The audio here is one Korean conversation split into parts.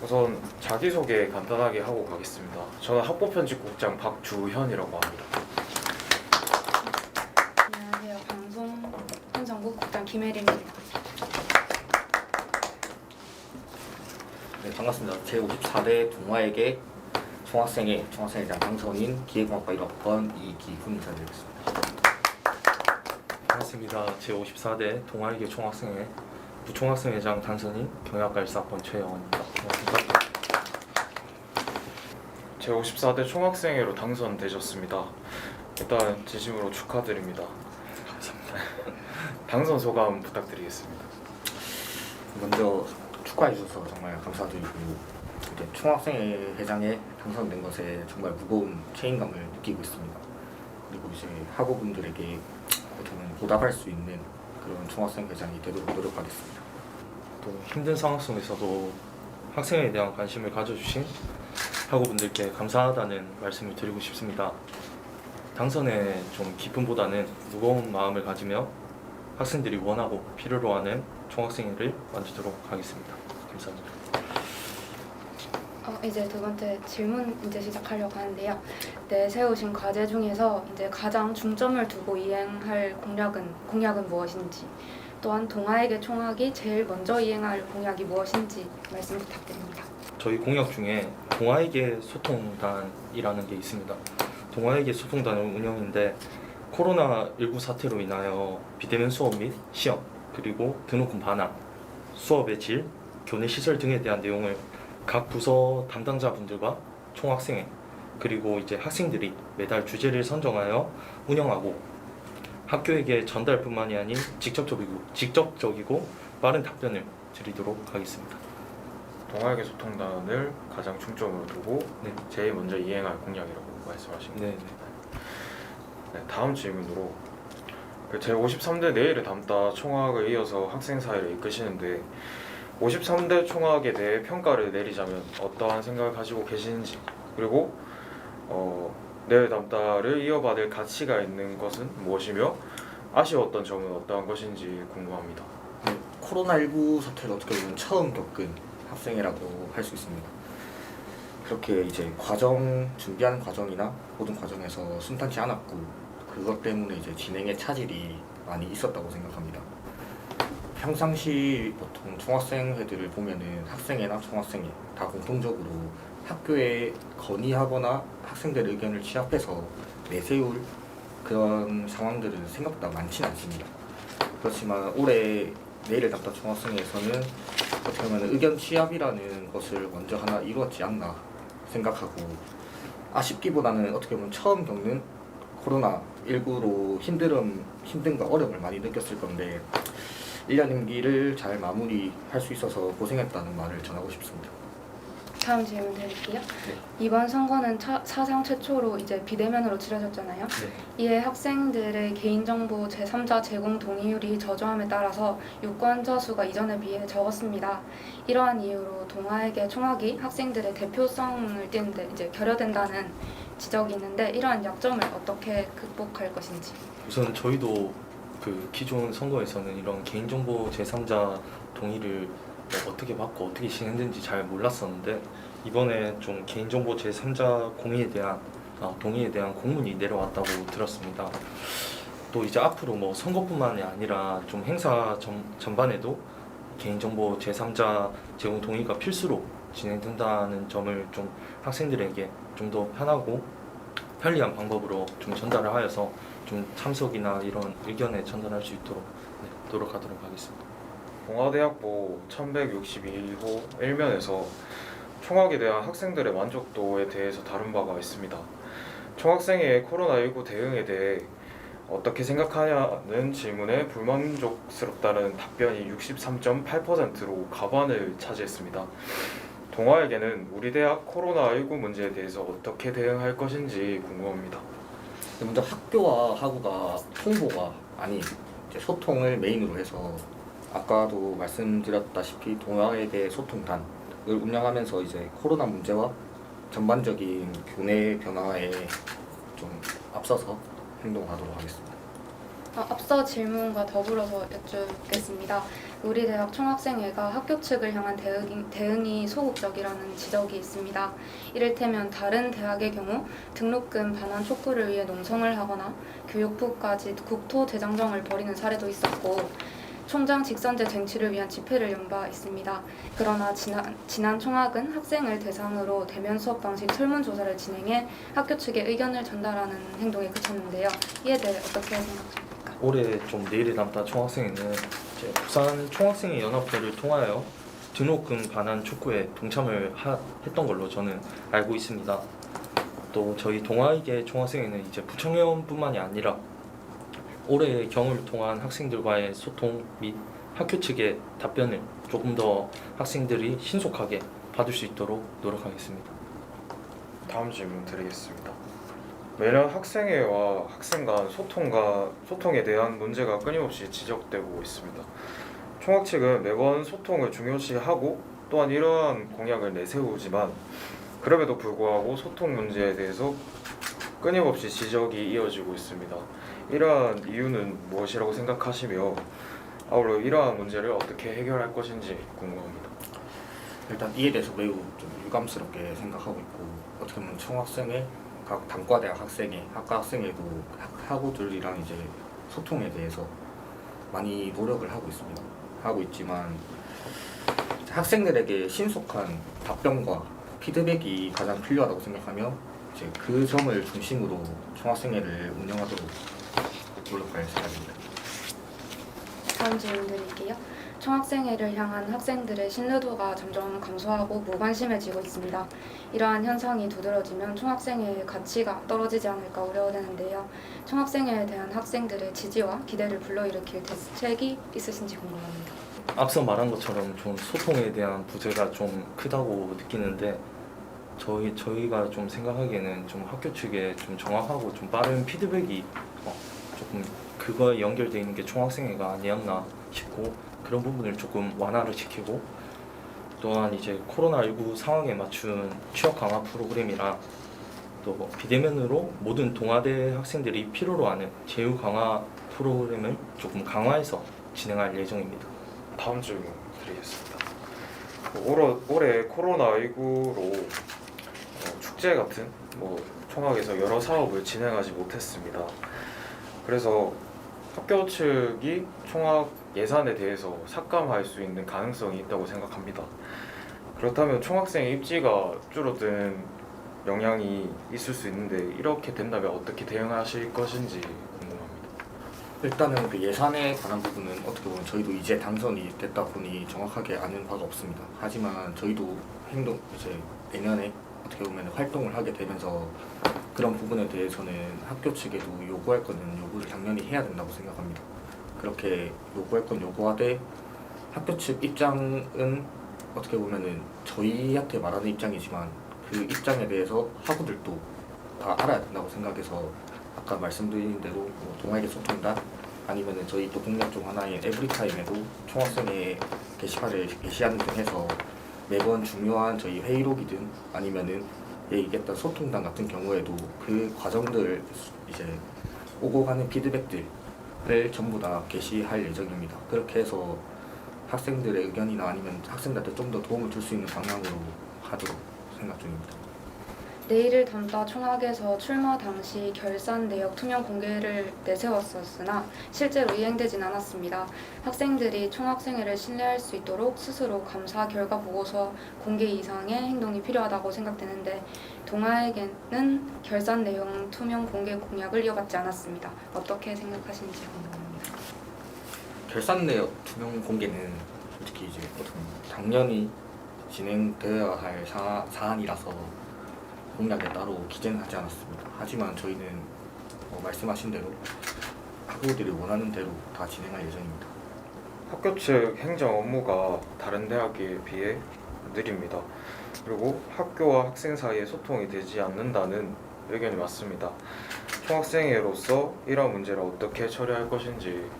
우선 자기소개 간단하게 하고 가겠습니다. 저는 학부편집국장 박주현이라고 합니다. 안녕하세요. 방송 현장국 국장 김혜림입니다. 네, 반갑습니다. 제54대 동아에게 총학생회 총학생회장 당선인 기획공학과 1학번 이기훈 인사드리겠습니다. 반갑습니다. 제54대 동아일계 총학생회 부총학생회장 당선인 경영학과 1사학번 최영원입니다. 반갑습니다. 제54대 총학생회로 당선되셨습니다. 일단 진심으로 축하드립니다. 감사합니다. 당선 소감 부탁드리겠습니다. 먼저 축하해 주셔서 정말 감사드리고 이제 총학생회 회장에 당선된 것에 정말 무거운 책임감을 느끼고 있습니다. 그리고 이제 학우분들에게 어떻게 보면 보답할 수 있는 그런 총학생 회장이 되도록 노력하겠습니다. 또 힘든 상황 속에서도 학생에 대한 관심을 가져주신 학우분들께 감사하다는 말씀을 드리고 싶습니다. 당선에 좀 기쁨보다는 무거운 마음을 가지며 학생들이 원하고 필요로 하는 총학생회를 만들도록 하겠습니다. 감사합니다. 어, 이제 두 번째 질문 이제 시작하려고 하는데요. 내세우신 과제 중에서 이제 가장 중점을 두고 이행할 공약은 공약은 무엇인지, 또한 동아에게 총학이 제일 먼저 이행할 공약이 무엇인지 말씀 부탁드립니다. 저희 공약 중에 동아에게 소통단이라는 게 있습니다. 동아에게 소통단은 운영인데 코로나19 사태로 인하여 비대면 수업 및 시험 그리고 등록금 반환, 수업의 질, 교내 시설 등에 대한 내용을 각 부서 담당자분들과 총학생회 그리고 이제 학생들이 매달 주제를 선정하여 운영하고 학교에게 전달뿐만이 아닌 직접적이고 직접적이고 빠른 답변을 드리도록 하겠습니다. 동아에게 소통단을 가장 중점으로 두고 네. 제일 먼저 이행할 공약이라고 말씀하신 것 네. 네, 다음 질문으로 그 제53대 내일을 담다 총학을 이어서 학생 사회를 이끄시는데 53대 총학에 대해 평가를 내리자면 어떠한 생각을 가지고 계시는지 그리고 어, 내일 담다를 이어받을 가치가 있는 것은 무엇이며 아쉬웠던 점은 어떠한 것인지 궁금합니다. 네, 코로나19 사태를 어떻게 보면 처음 겪은 학생이라고 할 수 있습니다. 그렇게 이제 과정 준비하는 과정이나 모든 과정에서 순탄치 않았고 그것 때문에 이제 진행에 차질이 많이 있었다고 생각합니다. 평상시 보통 총학생회들을 보면은 학생회나 총학생회 다 공통적으로 학교에 건의하거나 학생들 의견을 취합해서 내세울 그런 상황들은 생각보다 많지는 않습니다. 그렇지만 올해 내일을 담다 총학생회에서는 어떻게 보면 의견 취합이라는 것을 먼저 하나 이루었지 않나 생각하고 아쉽기보다는 어떻게 보면 처음 겪는 코로나 19로 힘듦, 힘듦과 어려움을 많이 느꼈을 건데 1년 임기를 잘 마무리할 수 있어서 고생했다는 말을 전하고 싶습니다. 다음 질문 드릴게요. 네. 이번 선거는 차- 사상 최초로 이제 비대면으로 치러졌잖아요. 네. 이에 학생들의 개인정보 제3자 제공 동의율이 저조함에 따라서 유권자 수가 이전에 비해 적었습니다. 이러한 이유로 동아에게 총학이 학생들의 대표성을 띠는데 이제 결여된다는 지적이 있는데 이러한 약점을 어떻게 극복할 것인지. 우선 저희도 그 기존 선거에서는 이런 개인정보 제3자 동의를 뭐 어떻게 받고 어떻게 진행되는지 잘 몰랐었는데 이번에 좀 개인정보 제3자 공의에 대한 아, 동의에 대한 공문이 내려왔다고 들었습니다. 또 이제 앞으로 뭐 선거뿐만이 아니라 좀 행사 전, 전반에도 개인정보 제3자 제공 동의가 필수로 진행된다는 점을 좀 학생들에게 좀 더 편하고 편리한 방법으로 좀 전달을 하여서 좀 참석이나 이런 의견에 전달할 수 있도록 네, 노력하도록 하겠습니다. 동아대학부 1162호 1면에서 총학에 대한 학생들의 만족도에 대해서 다룬 바가 있습니다. 총학생의 코로나19 대응에 대해 어떻게 생각하냐는 질문에 불만족스럽다는 답변이 63.8%로 가반을 차지했습니다. 동아에게는 우리 대학 코로나19 문제에 대해서 어떻게 대응할 것인지 궁금합니다. 먼저 학교와 학우가 통보가 아닌 소통을 메인으로 해서 아까도 말씀드렸다시피 동아에게 소통단을 운영하면서 이제 코로나 문제와 전반적인 교내 변화에 좀 앞서서 행동하도록 하겠습니다. 어, 앞서 질문과 더불어서 여쭙겠습니다. 우리 대학 총학생회가 학교 측을 향한 대응이, 대응이 소극적이라는 지적이 있습니다. 이를테면 다른 대학의 경우 등록금 반환 촉구를 위해 농성을 하거나 교육부까지 국토 대장정을 벌이는 사례도 있었고 총장 직선제 쟁취를 위한 집회를 연 바 있습니다. 그러나 지난, 지난 총학은 학생을 대상으로 대면 수업 방식 설문조사를 진행해 학교 측의 의견을 전달하는 행동에 그쳤는데요. 이에 대해 어떻게 생각하십니까? 올해 좀 내일에 남다 총학생회는 부산 총학생회 연합회를 통하여 등록금 반환 촉구에 동참을 하- 했던 걸로 저는 알고 있습니다. 또 저희 동아이계 총학생회는 이제 부청회원뿐만이 아니라 올해의 경험을 통한 학생들과의 소통 및 학교 측의 답변을 조금 더 학생들이 신속하게 받을 수 있도록 노력하겠습니다. 다음 질문 드리겠습니다. 매년 학생회와 학생 간 소통과 소통에 대한 문제가 끊임없이 지적되고 있습니다. 총학 측은 매번 소통을 중요시하고 또한 이러한 공약을 내세우지만 그럼에도 불구하고 소통 문제에 대해서 끊임없이 지적이 이어지고 있습니다. 이러한 이유는 무엇이라고 생각하시며 아울러 이러한 문제를 어떻게 해결할 것인지 궁금합니다. 일단 이에 대해서 매우 좀 유감스럽게 생각하고 있고 어떻게 보면 총학생회 각 단과대학 학생회 학과 학생회도 학- 학우들이랑 이제 소통에 대해서 많이 노력을 하고 있습니다. 하고 있지만 학생들에게 신속한 답변과 피드백이 가장 필요하다고 생각하며 이제 그 점을 중심으로 총학생회를 운영하도록 노력할 생각입니다. 다음 질문 드릴게요. 총학생회를 향한 학생들의 신뢰도가 점점 감소하고 무관심해지고 있습니다. 이러한 현상이 두드러지면 총학생회의 가치가 떨어지지 않을까 우려되는데요. 총학생회에 대한 학생들의 지지와 기대를 불러일으킬 대책이 있으신지 궁금합니다. 앞서 말한 것처럼 좀 소통에 대한 부재가 좀 크다고 느끼는데 저희 저희가 좀 생각하기에는 좀 학교 측에 좀 정확하고 좀 빠른 피드백이 어, 조금 그거에 연결돼 있는 게 총학생회가 아니었나 싶고 그런 부분을 조금 완화를 시키고 또한 이제 코로나19 상황에 맞춘 취업 강화 프로그램이랑 또뭐 비대면으로 모든 동아대 학생들이 필요로 하는 제휴 강화 프로그램을 조금 강화해서 진행할 예정입니다. 다음 질문 드리겠습니다. 올해, 올해 코로나19로 축제 같은 뭐 총학에서 여러 사업을 진행하지 못했습니다. 그래서 학교 측이 총학 예산에 대해서 삭감할 수 있는 가능성이 있다고 생각합니다. 그렇다면 총학생의 입지가 줄어든 영향이 있을 수 있는데 이렇게 된다면 어떻게 대응하실 것인지 궁금합니다. 일단은 그 예산에 관한 부분은 어떻게 보면 저희도 이제 당선이 됐다 보니 정확하게 아는 바가 없습니다. 하지만 저희도 행동 이제 내년에 어떻게 보면 활동을 하게 되면서 그런 부분에 대해서는 학교 측에도 요구할 거는 요구를 당연히 해야 된다고 생각합니다. 그렇게 요구할 건 요구하되 학교 측 입장은 어떻게 보면은 저희한테 말하는 입장이지만 그 입장에 대해서 학우들도 다 알아야 된다고 생각해서 아까 말씀드린 대로 뭐 동아리 소통단 아니면은 저희 또 공약 중 하나인 에브리타임에도 총학생회 게시판을 게시하는 등 해서 매번 중요한 저희 회의록이든 아니면은 얘기했던 소통단 같은 경우에도 그 과정들 이제 오고 가는 피드백들을 전부 다 게시할 예정입니다. 그렇게 해서 학생들의 의견이나 아니면 학생들한테 좀 더 도움을 줄 수 있는 방향으로 하도록 생각 중입니다. 내일을 담다 총학에서 출마 당시 결산 내역 투명 공개를 내세웠었으나 실제로 이행되진 않았습니다. 학생들이 총학생회를 신뢰할 수 있도록 스스로 감사 결과 보고서 공개 이상의 행동이 필요하다고 생각되는데 동아에게는 결산 내용 투명 공개 공약을 이어받지 않았습니다. 어떻게 생각하시는지 궁금합니다. 결산 내역 투명 공개는 솔직히 이제 보면 당연히 진행되어야 할 사, 사안이라서 공약에 따로 기재는 하지 않았습니다. 하지만 저희는 어, 말씀하신 대로 학우들이 원하는 대로 다 진행할 예정입니다. 학교 측 행정 업무가 다른 대학에 비해 느립니다. 그리고 학교와 학생 사이에 소통이 되지 않는다는 의견이 많습니다. 총학생회로서 이러한 문제를 어떻게 처리할 것인지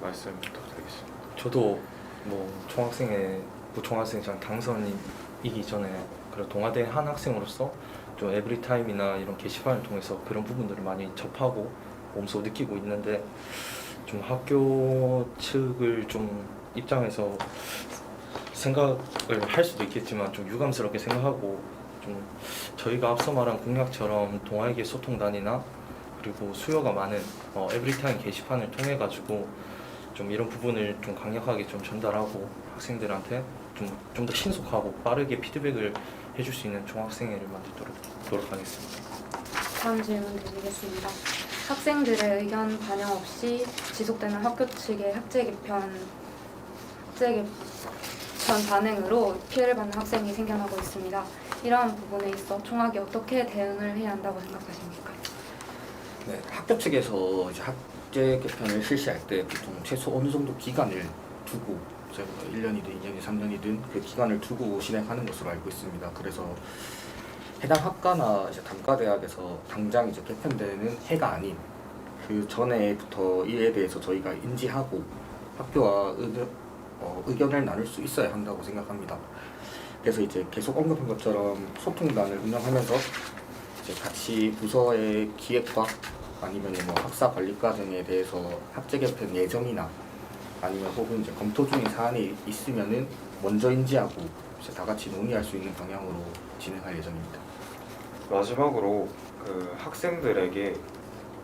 말씀 부탁드리겠습니다. 저도 뭐 총학생회 부총학생장 당선이기 전에 그런 동아대 한 학생으로서 좀 에브리타임이나 이런 게시판을 통해서 그런 부분들을 많이 접하고 몸소 느끼고 있는데 좀 학교 측을 좀 입장에서 생각을 할 수도 있겠지만 좀 유감스럽게 생각하고 좀 저희가 앞서 말한 공약처럼 동아에게 소통단이나 그리고 수요가 많은 어, 에브리타임 게시판을 통해 가지고 좀 이런 부분을 좀 강력하게 좀 전달하고 학생들한테 좀좀더 신속하고 빠르게 피드백을 해줄 수 있는 종합생회를 만들도록 노력하겠습니다. 다음 질문 드리겠습니다. 학생들의 의견 반영 없이 지속되는 학교 측의 학제 개편 학제 개편 반응으로 피해를 받는 학생이 생겨나고 있습니다. 이러한 부분에 있어 총학이 어떻게 대응을 해야 한다고 생각하십니까? 네, 학교 측에서 이제 학제 개편을 실시할 때 보통 최소 어느 정도 기간을 두고 이 제뭐 1년이든 2년이든 3년이든 그 기간을 두고 진행하는 것으로 알고 있습니다. 그래서 해당 학과나 이제 단과대학에서 당장 이제 개편되는 해가 아닌 그 전에부터 이에 대해서 저희가 인지하고 학교와 의견, 어, 의견을 나눌 수 있어야 한다고 생각합니다. 그래서 이제 계속 언급한 것처럼 소통단을 운영하면서 이제 같이 부서의 기획과 아니면 뭐 학사 관리과 등에 대해서 학제 개편 예정이나 아니면 혹은 이제 검토 중인 사안이 있으면은 먼저 인지하고 이제 다 같이 논의할 수 있는 방향으로 진행할 예정입니다. 마지막으로 그 학생들에게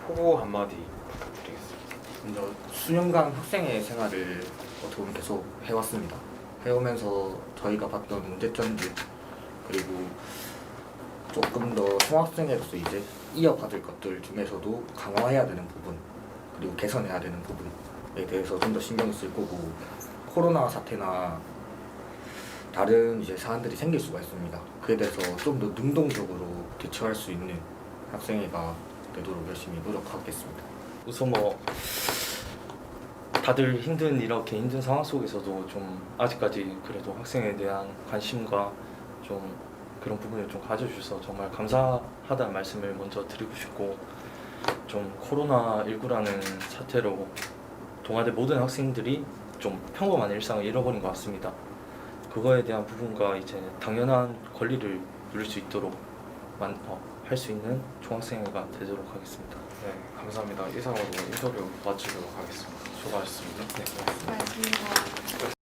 포부 한마디 부탁드리겠습니다. 먼저 수년간 학생의 생활을 어떻게 보면 계속 해왔습니다. 해오면서 저희가 봤던 문제점들 그리고 조금 더 총학생회로서 이제 이어받을 것들 중에서도 강화해야 되는 부분 그리고 개선해야 되는 부분에 대해서 좀 더 신경을 쓸 거고 코로나 사태나 다른 이제 사안들이 생길 수가 있습니다. 그에 대해서 좀 더 능동적으로 대처할 수 있는 학생회가 되도록 열심히 노력하겠습니다. 우선 뭐 다들 힘든 이렇게 힘든 상황 속에서도 좀 아직까지 그래도 학생에 대한 관심과 좀 그런 부분을 좀 가져주셔서 정말 감사하다는 말씀을 먼저 드리고 싶고 좀 코로나 19라는 사태로 동아대 모든 학생들이 좀 평범한 일상을 잃어버린 것 같습니다. 그거에 대한 부분과 이제 당연한 권리를 누릴 수 있도록 어, 할수 있는 총학생회가 되도록 하겠습니다. 네, 감사합니다. 이상으로 인터뷰 마치도록 하겠습니다. 수고하셨습니다. 네. 고맙습니다.